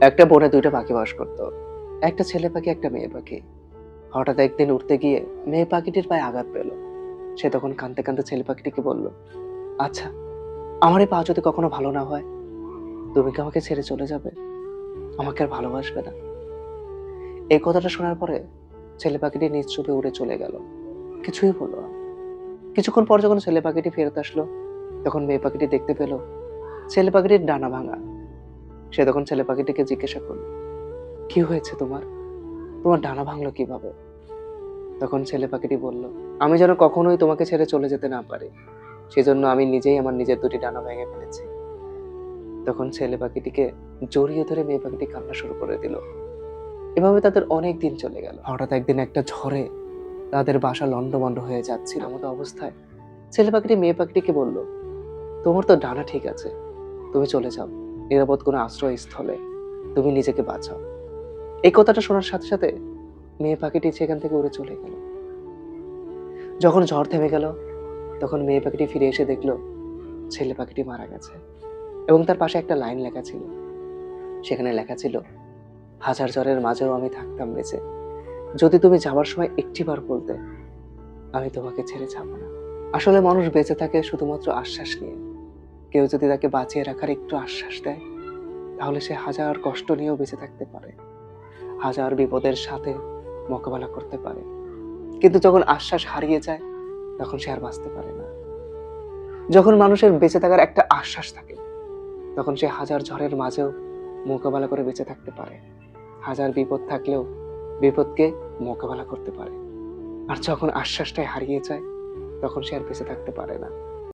একটা বনে দুইটা পাখি বাস করতো। একটা ছেলে পাখি, একটা মেয়ে পাখি। হঠাৎ একদিন উঠতে গিয়ে মেয়ে পাখিটির পায়ে আঘাত পেল। সে তখন কাঁদতে কাঁদতে ছেলে পাখিটিকে বলল আচ্ছা আমার এই পা যদি কখনো ভালো না হয়, তুমি কি আমাকে ছেড়ে চলে যাবে? আমাকে আর ভালোবাসবে না। এই কথাটা শোনার পরে ছেলে পাখিটি নিজ চুপে উড়ে চলে গেল। কিছুই বলল না। কিছুক্ষণ পর যখন ছেলে পাখিটি ফেরত আসলো, তখন মেয়ে পাখিটি দেখতে পেল ছেলে পাখিটির ডানা ভাঙা। সে তখন ছেলে পাখিটিকে জিজ্ঞাসা করল, কি হয়েছে তোমার? তোমার ডানা ভাঙলো কীভাবে? তখন ছেলে পাখিটি বলল, আমি যেন কখনোই তোমাকে ছেড়ে চলে যেতে না পারি। সেজন্য আমি নিজেই আমার নিজের দুটি ডানা ভেঙে ফেলেছি। তখন ছেলে পাখিটিকে জড়িয়ে ধরে মেয়ে পাখিটি কান্না শুরু করে দিল। এভাবে তাদের অনেক দিন চলে গেল। হঠাৎ একদিন একটা ঝড়ে তাদের বাসা লন্ডভন্ড হয়ে যাচ্ছিল মতো অবস্থায়। ছেলে পাখিটি মেয়ে পাখিটিকে বলল, তোমার তো ডানা ঠিক আছে, তুমি চলে যাও। নিরাপদ কোনো আশ্রয়স্থলে। তুমি নিজেকে বাঁচাও। এই কথাটা শোনার সাথে সাথে মেয়ে পাখিটি সেখান থেকে উড়ে চলে গেল। যখন ঝড় থেমে গেল, তখন মেয়ে পাখিটি ফিরে এসে দেখল, ছেলে পাখিটি মারা গেছে এবং তার পাশে একটা লাইন লেখা ছিল। সেখানে লেখা ছিল, হাজার জ্বরের মাঝেও আমি থাকতাম বেঁচে। যদি তুমি যাবার সময় একটিবার বলতে, আমি তোমাকে ছেড়ে যাব না। আসলে মানুষ বেঁচে থাকে শুধুমাত্র আশ্বাস নিয়ে। কেউ যদি তাকে বাঁচিয়ে রাখার একটু আশ্বাস দেয়, তাহলে সে হাজার কষ্ট নিয়েও বেঁচে থাকতে পারে। হাজার বিপদের সাথে মোকাবেলা করতে পারে। কিন্তু যখন আশ্বাস হারিয়ে যায়, তখন সে আর বাঁচতে পারে না। যখন মানুষের বেঁচে থাকার একটা আশ্বাস থাকে, তখন সে হাজার ঝড়ের মাঝেও মোকাবেলা করে বেঁচে থাকতে পারে। হাজার বিপদ থাকলেও বিপদকে মোকাবেলা করতে পারে। আর যখন আশ্বাসটাই হারিয়ে যায়, তখন সে আর বেঁচে থাকতে পারে না।